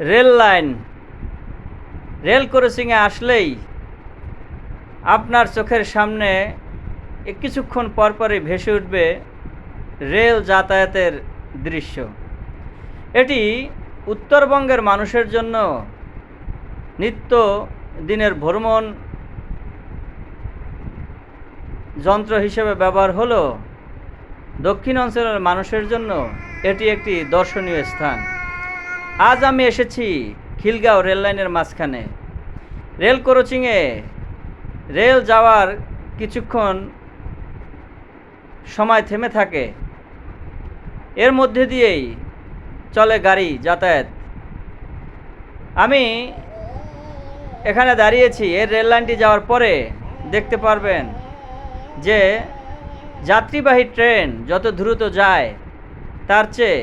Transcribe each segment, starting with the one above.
Rail line. Rail ক্রসিংয়ে আসলেই আপনার চোখের সামনে কিছুক্ষণ পরপরই ভেসে উঠবে রেল যাতায়াতের দৃশ্য। এটি উত্তরবঙ্গের মানুষের জন্য নিত্য দিনের ভ্রমণ যন্ত্র হিসেবে ব্যবহার হলো। দক্ষিণ অঞ্চলের মানুষের জন্য এটি একটি দর্শনীয় স্থান। আজ আমি এসেছি খিলগাঁও রেল লাইনের মাঝখানে। রেল ক্রসিংয়ে রেল যাওয়ার কিছুক্ষণ সময় থেমে থাকে। এর মধ্যে দিয়েই চলে গাড়ি যাতায়াত। আমি এখানে দাঁড়িয়েছি, এর রেল লাইনটি যাওয়ার পরে দেখতে পারবেন যে যাত্রীবাহী ট্রেন যত দ্রুত যায়, তার চেয়ে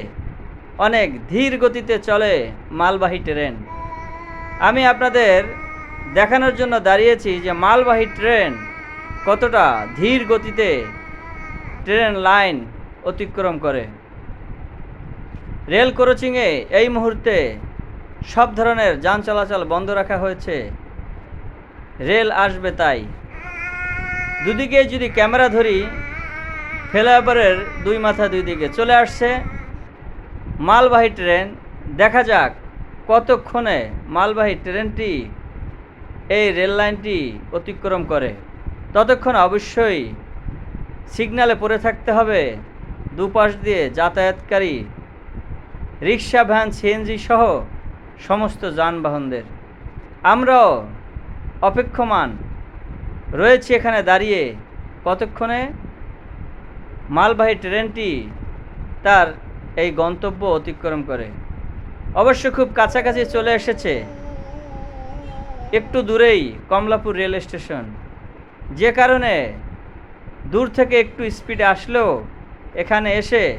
অনেক ধীর গতিতে চলে মালবাহী ট্রেন। আমি আপনাদের দেখানোর জন্য দাঁড়িয়েছি যে মালবাহী ট্রেন কতটা ধীর গতিতে ট্রেন লাইন অতিক্রম করে। রেল ক্রসিংয়ে এই মুহূর্তে সব ধরনের যান চলাচল বন্ধ রাখা হয়েছে। রেল আসবে তাই। দুদিকে যদি ক্যামেরা ধরি ফ্লাইওভারের দুই মাথা দুই দিকে চলে আসছে। মালবাহী ট্রেন, দেখা যাক কতক্ষণে মালবাহী ট্রেনটি এই রেল লাইনটি অতিক্রম করে। ততক্ষণ অবশ্যই সিগনালে পড়ে থাকতে হবে। দুপাশ দিয়ে যাতায়াতকারী, রিক্সা, ভ্যান, সিএনজি সহ সমস্ত যানবাহনদের। আমরাও অপেক্ষমান। রয়েছি এখানে দাঁড়িয়ে। কতক্ষণে মালবাহী ট্রেনটি তার এই গন্তব্য অতিক্রম করে। অবশ্য খুব কাছাকাছি চলে এসেছে। একটু দূরেই কমলাপুর রেল স্টেশন। যে কারণে দূর থেকে একটু স্পিডে আসলেও এখানে এসে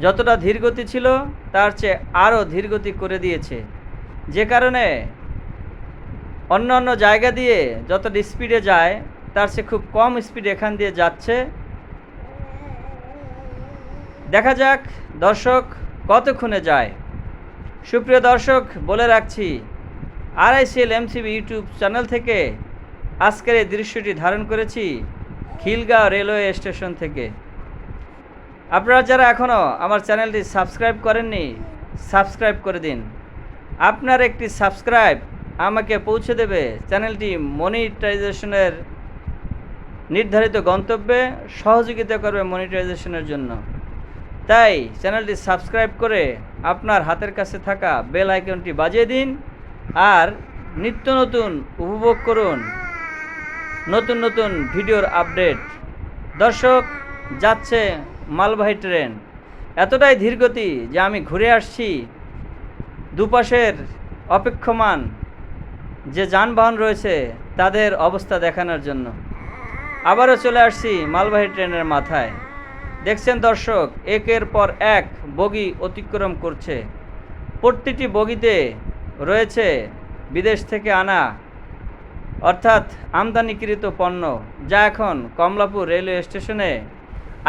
যতটা ধীরগতি ছিল, তার চেয়ে আরও ধীরগতি করে দিয়েছে। যে কারণে অন্য অন্য জায়গা দিয়ে যতটা স্পিডে যায়, তার চেয়ে খুব কম স্পিড এখান দিয়ে যাচ্ছে। দেখা যাক, দর্শক কতক্ষণে যায়। সুপ্রিয় দর্শক, বলে রাখছি, আরআইসিএল এমসিবি ইউটিউব চ্যানেল থেকে আজকের এই দৃশ্যটি ধারণ করেছি খিলগাঁও রেলওয়ে স্টেশন থেকে। আপনারা যারা এখনও আমার চ্যানেলটি সাবস্ক্রাইব করেননি, সাবস্ক্রাইব করে দিন। আপনার একটি সাবস্ক্রাইব আমাকে পৌঁছে দেবে চ্যানেলটি মনিটাইজেশনের নির্ধারিত গন্তব্যে সহযোগিতা করবে মনিটাইজেশনের জন্য। তাই চ্যানেলটি সাবস্ক্রাইব করে আপনার হাতের কাছে থাকা বেল আইকনটি বাজিয়ে দিন আর নিত্য নতুন উপভোগ করুন নতুন নতুন ভিডিওর আপডেট। দর্শক, যাচ্ছে মালবাহী ট্রেন। এতটাই ধীরগতি যে আমি ঘুরে আসছি দুপাশের অপেক্ষমান যে যানবাহন রয়েছে তাদের অবস্থা দেখানোর জন্য। আবারও চলে আসছি মালবাহী ট্রেনের মাথায়। দেখছেন দর্শক, একের পর এক বগি অতিক্রম করছে। প্রতিটি বগিতে রয়েছে বিদেশ থেকে আনা অর্থাৎ আমদানিকৃত পণ্য, যা এখন কমলাপুর রেলওয়ে স্টেশনে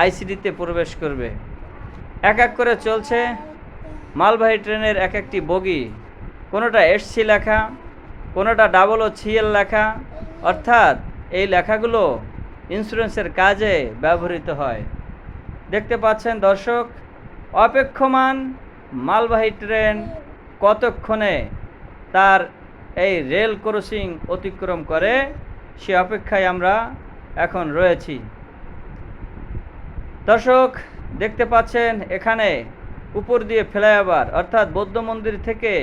আইসিডিতে প্রবেশ করবে। এক এক করে চলছে। মালবাহী ট্রেনের এক একটি বগি, কোনোটা এসসি লেখা, কোনোটা ডাবল ও ছিএল লেখা, অর্থাৎ এই লেখাগুলো ইন্স্যুরেন্সের কাজে ব্যবহৃত হয়। দেখতে পাচ্ছেন দর্শক, অপেক্ষমান মালবাহী ট্রেন কতক্ষণে তার এই রেল ক্রসিং অতিক্রম করে, সে অপেক্ষায় আমরা এখন রয়েছি। দর্শক, দেখতে পাচ্ছেন এখানে উপর দিয়ে ফ্লাইওভার, অর্থাৎ বৌদ্ধ মন্দির থেকে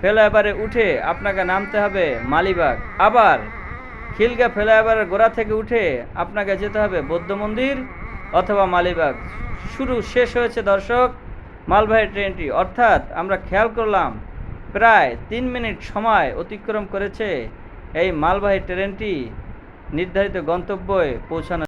ফ্লাইওভারে উঠে আপনাকে নামতে হবে মালিবাগ। আবার খিলগা ফ্লাইওভারের গোড়া থেকে উঠে আপনাকে যেতে হবে বৌদ্ধ মন্দির। অথবা মালিবাগ। শুরু শেষ হয়েছে দর্শক, মালবাহী ট্রেনটি। অর্থাৎ আমরা খেয়াল করলাম, প্রায় তিন মিনিট সময় অতিক্রম করেছে এই মালবাহী ট্রেনটি। নির্ধারিত গন্তব্যে পৌঁছানো